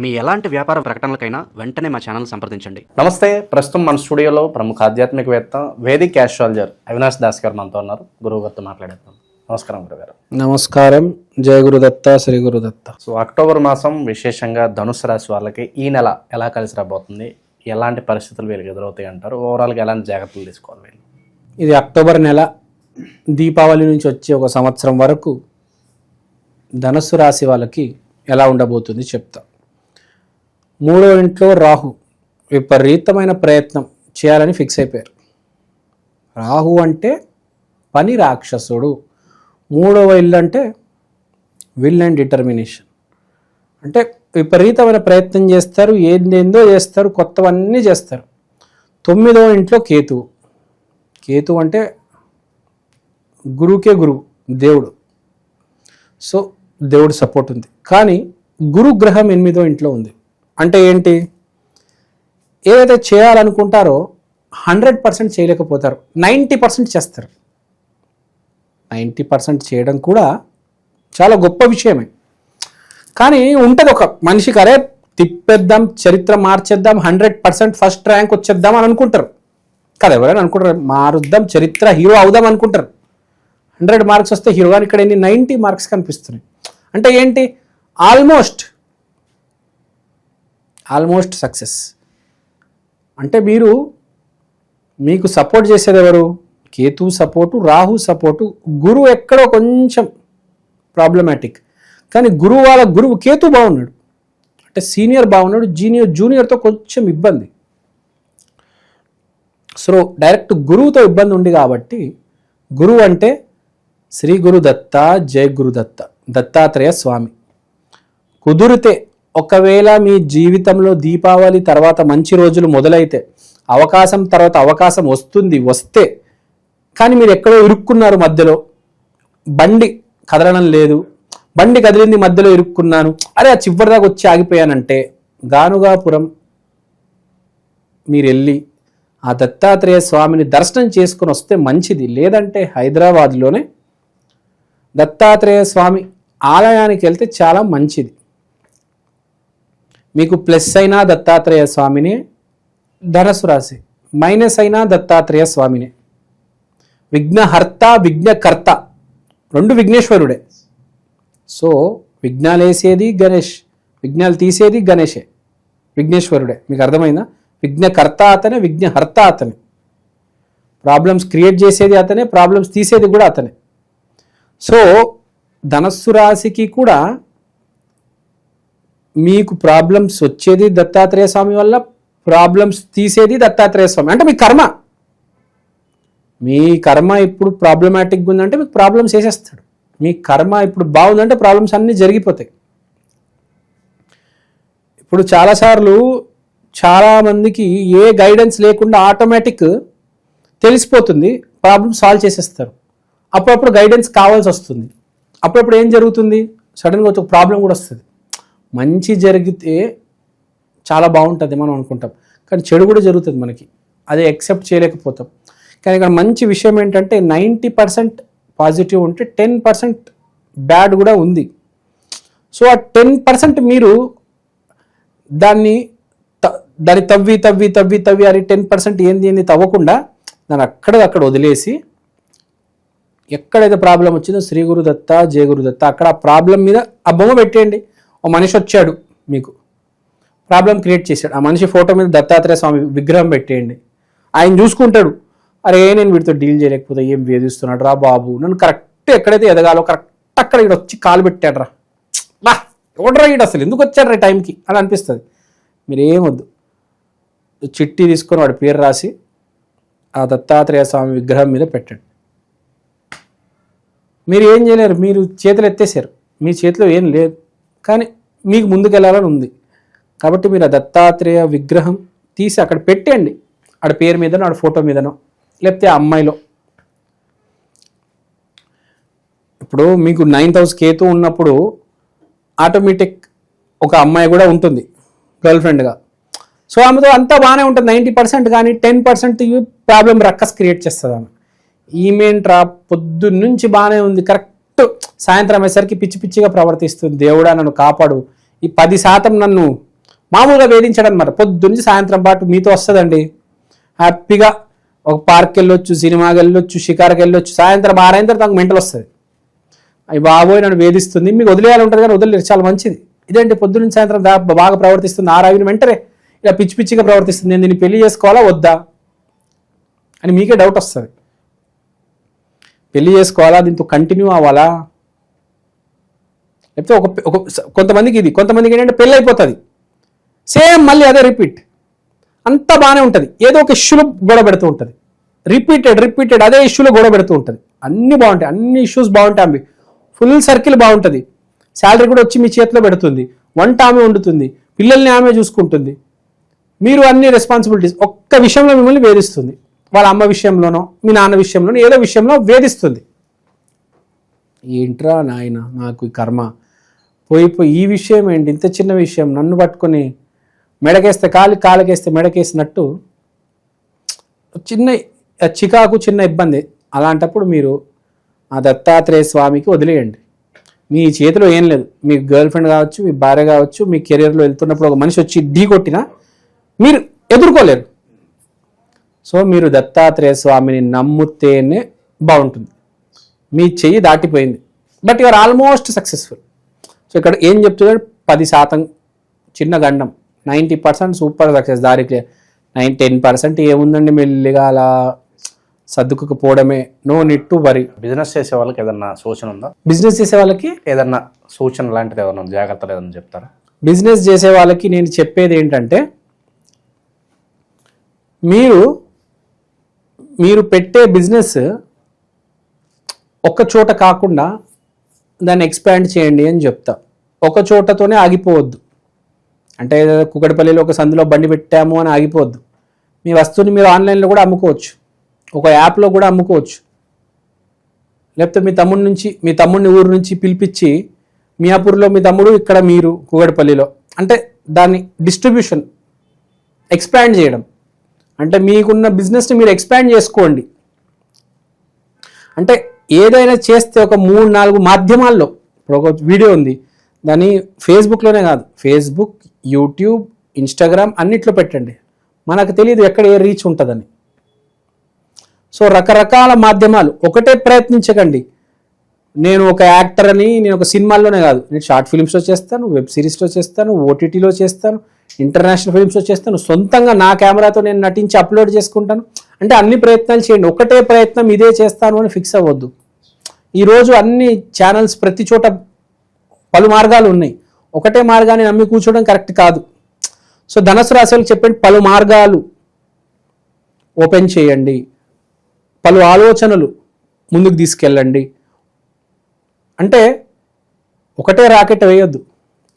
మీ ఎలాంటి వ్యాపార ప్రకటనలకైనా వెంటనే మా ఛానల్ సంప్రదించండి. నమస్తే ప్రస్తుతం మన స్టూడియోలో ప్రముఖ ఆధ్యాత్మికవేత్త వేదిక్ ఆస్ట్రాలజర్ అవినాష్ దాస్ గారు మనతో ఉన్నారు. గురువు గారితో మాట్లాడేద్దాం. నమస్కారం గురుగారు నమస్కారం. జయ గురుదత్త శ్రీ గురుదత్త. సో అక్టోబర్ మాసం విశేషంగా ధనుసు రాశి వాళ్ళకి ఈ నెల ఎలా కలిసి రాబోతుంది? ఎలాంటి పరిస్థితులు వీళ్ళకి ఎదురవుతాయి అంటారు? ఓవరాల్గా ఎలాంటి జాగ్రత్తలు తీసుకోవాలి వీళ్ళు? ఇది అక్టోబర్ నెల. దీపావళి నుంచి వచ్చే ఒక సంవత్సరం వరకు ధనస్సు రాశి వాళ్ళకి ఎలా ఉండబోతుంది చెప్తా. మూడో ఇంట్లో రాహు విపరీతమైన ప్రయత్నం చేయాలని ఫిక్స్ అయిపోయారు. రాహు అంటే పని రాక్షసుడు. మూడవ ఇల్లు అంటే విల్ అండ్ డిటర్మినేషన్. అంటే విపరీతమైన ప్రయత్నం చేస్తారు ఏందేందో చేస్తారు కొత్తవన్నీ చేస్తారు. తొమ్మిదవ ఇంట్లో కేతువు. కేతు అంటే గురువుకే గురువు దేవుడు. సో దేవుడు సపోర్ట్ ఉంది. కానీ గురు గ్రహం ఎనిమిదో ఇంట్లో ఉంది. అంటే ఏంటి? ఏదైతే చేయాలనుకుంటారో హండ్రెడ్ పర్సెంట్ చేయలేకపోతారు. నైంటీ పర్సెంట్ చేస్తారు. నైంటీ పర్సెంట్ చేయడం కూడా చాలా గొప్ప విషయమే. కానీ ఉంటుంది ఒక మనిషికి అరే తిప్పేద్దాం చరిత్ర మార్చేద్దాం హండ్రెడ్ పర్సెంట్ ఫస్ట్ ర్యాంక్ వచ్చేద్దాం అని అనుకుంటారు. కదా ఎవరైనా అనుకుంటారు మారుద్దాం చరిత్ర హీరో అవుదాం అనుకుంటారు. హండ్రెడ్ మార్క్స్ వస్తే హీరో కానీ ఇక్కడ ఎన్ని? నైంటీ మార్క్స్ కనిపిస్తున్నాయి. అంటే ఏంటి? Almost almost success. అంటే మీరు మీకు సపోర్ట్ చేసేది ఎవరు? Ketu support Rahu support. గురువు ఎక్కడో కొంచెం ప్రాబ్లమాటిక్ కానీ గురువు వాళ్ళ గురువు కేతు బాగున్నాడు. అంటే సీనియర్ బాగున్నాడు జూనియర్ జూనియర్తో కొంచెం ఇబ్బంది. సో డైరెక్ట్ గురువుతో ఇబ్బంది ఉంది కాబట్టి గురువు అంటే శ్రీ గురు దత్త జయ గురు దత్త దత్తాత్రేయ స్వామి. కుదిరితే ఒకవేళ మీ జీవితంలో దీపావళి తర్వాత మంచి రోజులు మొదలైతే అవకాశం తర్వాత అవకాశం వస్తుంది వస్తే కానీ మీరు ఎక్కడో ఇరుక్కున్నారు మధ్యలో బండి కదలడం లేదు బండి కదిలింది మధ్యలో ఇరుక్కున్నాను అరే ఆ చివరిదాకా వచ్చి ఆగిపోయానంటే గానుగాపురం మీరు వెళ్ళి ఆ దత్తాత్రేయ స్వామిని దర్శనం చేసుకుని వస్తే మంచిది లేదంటే హైదరాబాద్లోనే దత్తాత్రేయ స్వామి ఆలయానికి వెళ్తే చాలా మంచిది. మీకు ప్లస్ అయినా దత్తాత్రేయ స్వామిని ధనసు రాశి మైనస్ అయినా దత్తాత్రేయ స్వామిని. విఘ్నహర్త విఘ్నకర్త రెండు విఘ్నేశ్వరుడే. సో విఘ్నాలు వేసేది గణేష్ విఘ్నాలు తీసేది గణేషే విఘ్నేశ్వరుడే. మీకు అర్థమైందా? విఘ్నకర్త అతనే విఘ్నహర్త అతనే. ప్రాబ్లమ్స్ క్రియేట్ చేసేది అతనే ప్రాబ్లమ్స్ తీసేది కూడా అతనే. సో ధనస్సు రాశికి కూడా మీకు ప్రాబ్లమ్స్ వచ్చేది దత్తాత్రేయ స్వామి వల్ల ప్రాబ్లమ్స్ తీసేది దత్తాత్రేయ స్వామి. అంటే మీ కర్మ. మీ కర్మ ఇప్పుడు ప్రాబ్లమాటిక్గా ఉందంటే మీకు ప్రాబ్లమ్స్ వేసేస్తాడు మీ కర్మ ఇప్పుడు బాగుందంటే ప్రాబ్లమ్స్ అన్నీ జరిగిపోతాయి. ఇప్పుడు చాలాసార్లు చాలామందికి ఏ గైడెన్స్ లేకుండా ఆటోమేటిక్ తెలిసిపోతుంది ప్రాబ్లమ్ సాల్వ్ చేసేస్తారు. అప్పుడప్పుడు గైడెన్స్ కావాల్సి వస్తుంది. అప్పుడప్పుడు ఏం జరుగుతుంది? సడన్గా ఒక ప్రాబ్లం కూడా వస్తుంది. మంచి జరిగితే చాలా బాగుంటుంది మనం అనుకుంటాం. కానీ చెడు కూడా జరుగుతుంది మనకి. అదే యాక్సెప్ట్ చేయలేకపోతాం. కానీ ఇక్కడ మంచి విషయం ఏంటంటే నైంటీ పర్సెంట్ పాజిటివ్ ఉంటే టెన్ పర్సెంట్ బ్యాడ్ కూడా ఉంది. సో ఆ టెన్ పర్సెంట్ మీరు దాన్ని త- దాన్ని తవ్వి తవ్వి తవ్వి తవ్వి అని టెన్ పర్సెంట్ ఏంది ఏంది తవ్వకుండా దాన్ని అక్కడ అక్కడ వదిలేసి ఎక్కడైతే ప్రాబ్లం వచ్చిందో శ్రీ గురు దత్త జయ దత్త అక్కడ ఆ ప్రాబ్లం మీద ఆ బొమ్మ పెట్టేయండి. ఓ మనిషి వచ్చాడు మీకు. ప్రాబ్లం క్రియేట్ చేశాడు. ఆ మనిషి ఫోటో మీద దత్తాత్రేయ స్వామి విగ్రహం పెట్టేయండి. ఆయన చూసుకుంటాడు. అరే నేను వీటితో డీల్ చేయలేకపోతే ఏం వేధిస్తున్నాడు రా బాబు? నన్ను కరెక్ట్ ఎక్కడైతే ఎదగాలో కరెక్ట్ అక్కడ ఇక్కడ వచ్చి కాలు పెట్టాడు రా. బా ఎవడరా ఈడు అసలు? ఎందుకు వచ్చాడు రా టైంకి అని అనిపిస్తుంది. మీరేమొద్దు. చిట్టి తీసుకొని వాడి పేరు రాసి ఆ దత్తాత్రేయ స్వామి విగ్రహం మీద పెట్టండి. మీరు ఏం చేయలేరు. మీరు చేతులు ఎత్తేసారు. మీ చేతిలో ఏం లేదు. కానీ మీకు ముందుకెళ్ళాలని ఉంది. కాబట్టి మీరు ఆ దత్తాత్రేయ విగ్రహం తీసి అక్కడ పెట్టండి ఆడ పేరు మీదనో ఆడ ఫోటో మీదనో లేకపోతే ఆ అమ్మాయిలో. ఇప్పుడు మీకు నైన్త్ హౌస్ కేతు ఉన్నప్పుడు ఆటోమేటిక్ ఒక అమ్మాయి కూడా ఉంటుంది గర్ల్ ఫ్రెండ్గా. సో ఆమెతో అంతా బాగానే ఉంటుంది. నైంటీ పర్సెంట్ కానీ ten percent problem ruckus create చేస్తుంది ఆమె. ఈమెంట్రా ట్రా పొద్దున్నుంచి బాగానే ఉంది. కరెక్ట్ సాయంత్రం అయ్యేసరికి పిచ్చి పిచ్చిగా ప్రవర్తిస్తుంది. దేవుడా నన్ను కాపాడు. ఈ పది శాతం నన్ను మామూలుగా వేధించడం అనమాట పొద్దున్నే సాయంత్రం పాటు మీతో వస్తుందండి. హ్యాపీగా ఒక పార్క్ వెళ్ళొచ్చు సినిమాకి వెళ్ళొచ్చు షికార్కి వెళ్ళొచ్చు. సాయంత్రం ఆరైన తర్వాత నాకు మెంటల్ వస్తుంది. అవి బాబోయ్ నన్ను వేధిస్తుంది. మీకు వదిలేయాలి ఉంటుంది కానీ వదిలేరు. చాలా మంచిది. ఇదేంటి? పొద్దున్న సాయంత్రం బాగా ప్రవర్తిస్తుంది. ఆరావిని వెంటనే ఇలా పిచ్చి పిచ్చిగా ప్రవర్తిస్తుంది. నేను దీన్ని పెళ్ళి చేసుకోవాలా? వద్దా? అని మీకే డౌట్ వస్తుంది. పెళ్ళి చేసుకోవాలా దీంతో కంటిన్యూ అవ్వాలా? లేకపోతే ఒక ఒక కొంతమందికి ఇది కొంతమందికి ఏంటంటే పెళ్ళి అయిపోతుంది. సేమ్ మళ్ళీ అదే రిపీట్ అంతా బాగానే ఉంటుంది. ఏదో ఒక ఇష్యూలో గొడవ పెడుతూ ఉంటుంది. రిపీటెడ్ రిపీటెడ్ అదే ఇష్యూలో గొడవ పెడుతూ ఉంటుంది. అన్నీ బాగుంటాయి. అన్ని ఇష్యూస్ బాగుంటాయి అవి ఫుల్ సర్కిల్ బాగుంటుంది. శాలరీ కూడా వచ్చి మీ చేతిలో పెడుతుంది. వంట ఆమె వండుతుంది. పిల్లల్ని ఆమె చూసుకుంటుంది. మీరు అన్ని రెస్పాన్సిబిలిటీస్ ఒక్క విషయంలో మిమ్మల్ని వేధిస్తుంది. వాళ్ళ అమ్మ విషయంలోనో మీ నాన్న విషయంలోనో ఏదో విషయంలో వేధిస్తుంది. ఏంట్రా నాయన నాకు ఈ కర్మ. పోయి పోయి ఈ విషయం ఏంటి? ఇంత చిన్న విషయం నన్ను పట్టుకొని మెడకేస్తే కాలి కాలకేస్తే మెడకేసినట్టు చిన్న చికాకు చిన్న ఇబ్బంది. అలాంటప్పుడు మీరు ఆ దత్తాత్రేయ స్వామికి వదిలేయండి. మీ చేతిలో ఏం లేదు. మీ గర్ల్ ఫ్రెండ్ కావచ్చు మీ భార్య కావచ్చు మీ కెరియర్లో వెళ్తున్నప్పుడు ఒక మనిషి వచ్చి ఢీ కొట్టినా మీరు ఎదుర్కోలేరు. సో మీరు దత్తాత్రేయ స్వామిని నమ్ముతేనే బాగుంటుంది. మీ చెయ్యి దాటిపోయింది. But your almost successful so ఇక్కడ ఏం చెప్తున్నాడు? పది శాతం చిన్న గండం. నైంటీ పర్సెంట్ సూపర్ సక్సెస్ దారి క్లియర్ నైన్ టెన్ పర్సెంట్ ఏముందండి మెల్లిగా అలా సర్దుకుపోవడమే no need to worry business చేసే వాళ్ళకి ఏదన్నా సూచన ఉందా? బిజినెస్ చేసే వాళ్ళకి? ఏదన్నా సూచన లాంటిది ఏదన్నా ఉందా? జాగ్రత్తలు ఏదన్నా చెప్తారా? బిజినెస్ చేసే వాళ్ళకి నేను చెప్పేది ఏంటంటే మీరు మీరు పెట్టే బిజినెస్ ఒక చోట కాకుండా దాన్ని ఎక్స్పాండ్ చేయండి అని చెప్తా. ఒక చోటతోనే ఆగిపోవద్దు. అంటే కుకటిపల్లిలో ఒక సందులో బండి పెట్టాము అని ఆగిపోవద్దు. మీ వస్తువుని మీరు ఆన్లైన్లో కూడా అమ్ముకోవచ్చు. ఒక యాప్లో కూడా అమ్ముకోవచ్చు. లేకపోతే మీ తమ్ముడి నుంచి మీ తమ్ముడిని ఊరు నుంచి పిలిపించి మియాపూర్లో మీ తమ్ముడు ఇక్కడ మీరు కూగడపల్లిలో అంటే దాన్ని డిస్ట్రిబ్యూషన్ ఎక్స్పాండ్ చేయడం. అంటే మీకున్న బిజినెస్ని మీరు ఎక్స్పాండ్ చేసుకోండి. అంటే ఏదైనా చేస్తే ఒక మూడు నాలుగు మాధ్యమాల్లో ఇప్పుడు ఒక వీడియో ఉంది. దాన్ని ఫేస్బుక్లోనే కాదు ఫేస్బుక్ యూట్యూబ్ ఇన్స్టాగ్రామ్ అన్నిట్లో పెట్టండి. మనకు తెలియదు ఎక్కడ ఏ రీచ్ ఉంటుందని. సో రకరకాల మాధ్యమాలు ఒకటే ప్రయత్నించకండి. నేను ఒక యాక్టర్ అని నేను ఒక సినిమాల్లోనే కాదు. నేను షార్ట్ ఫిల్మ్స్లో చేస్తాను వెబ్ సిరీస్లో చేస్తాను ఓటీటీలో చేస్తాను ఇంటర్నేషనల్ ఫిల్మ్స్లో చేస్తాను సొంతంగా నా కెమెరాతో నేను నటించి అప్లోడ్ చేసుకుంటాను. అంటే అన్ని ప్రయత్నాలు చేయండి. ఒకటే ప్రయత్నం ఇదే చేస్తాను అని ఫిక్స్ అవ్వద్దు. ఈరోజు అన్ని ఛానల్స్ ప్రతి చోట పలు మార్గాలు ఉన్నాయి. ఒకటే మార్గాన్ని నమ్మి కూర్చోవడం కరెక్ట్ కాదు. సో ధనసు రాశి చెప్పండి పలు మార్గాలు ఓపెన్ చేయండి. పలు ఆలోచనలు ముందుకు తీసుకెళ్ళండి. అంటే ఒకటే రాకెట్ వేయొద్దు.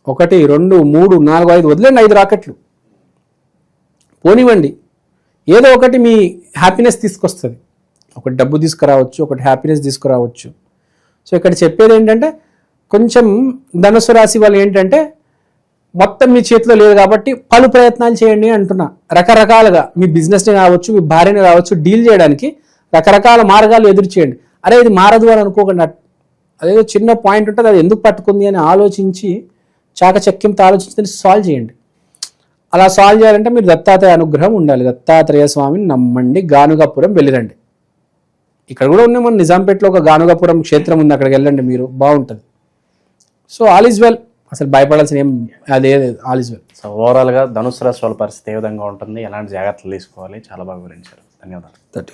ఒకటి రెండు మూడు నాలుగు ఐదు వదిలేండి ఐదు రాకెట్లు. పోనివ్వండి. ఏదో ఒకటి మీ హ్యాపీనెస్ తీసుకొస్తుంది. ఒకటి డబ్బు తీసుకురావచ్చు ఒకటి హ్యాపీనెస్ తీసుకురావచ్చు. సో ఇక్కడ చెప్పేది ఏంటంటే కొంచెం ధనుసు రాశి వాళ్ళు ఏంటంటే మొత్తం మీ చేతిలో లేదు కాబట్టి పలు ప్రయత్నాలు చేయండి అంటున్నా. రకరకాలుగా మీ బిజినెస్ని కావచ్చు మీ భార్యని కావచ్చు డీల్ చేయడానికి రకరకాల మార్గాలు ఎదురు చేయండి. అరే ఇది మారదు అని అనుకోకుండా. అదేదో చిన్న పాయింట్ ఉంటుంది అది ఎందుకు పట్టుకుంది అని ఆలోచించి చాకచక్యంతో ఆలోచించి దాన్ని సాల్వ్ చేయండి. అలా సాల్వ్ చేయాలంటే మీరు దత్తాత్రేయ అనుగ్రహం ఉండాలి. దత్తాత్రేయ స్వామిని నమ్మండి గానుగాపురం వెళ్ళిరండి. ఇక్కడ కూడా ఉన్నాయి మన నిజాంపేటలో ఒక గానుగాపురం క్షేత్రం ఉంది అక్కడికి వెళ్ళండి మీరు బాగుంటుంది. So all is well. అసలు భయపడాల్సిన ఏం అదే ఆల్ ఈజ్ వెల్. సో ఓవరాల్గా ధనుసు రాశి వాళ్ళ పరిస్థితి ఏ విధంగా ఉంటుంది? ఎలాంటి జాగ్రత్తలు తీసుకోవాలి? చాలా బాగా వివరించారు. ధన్యవాదాలు. దట్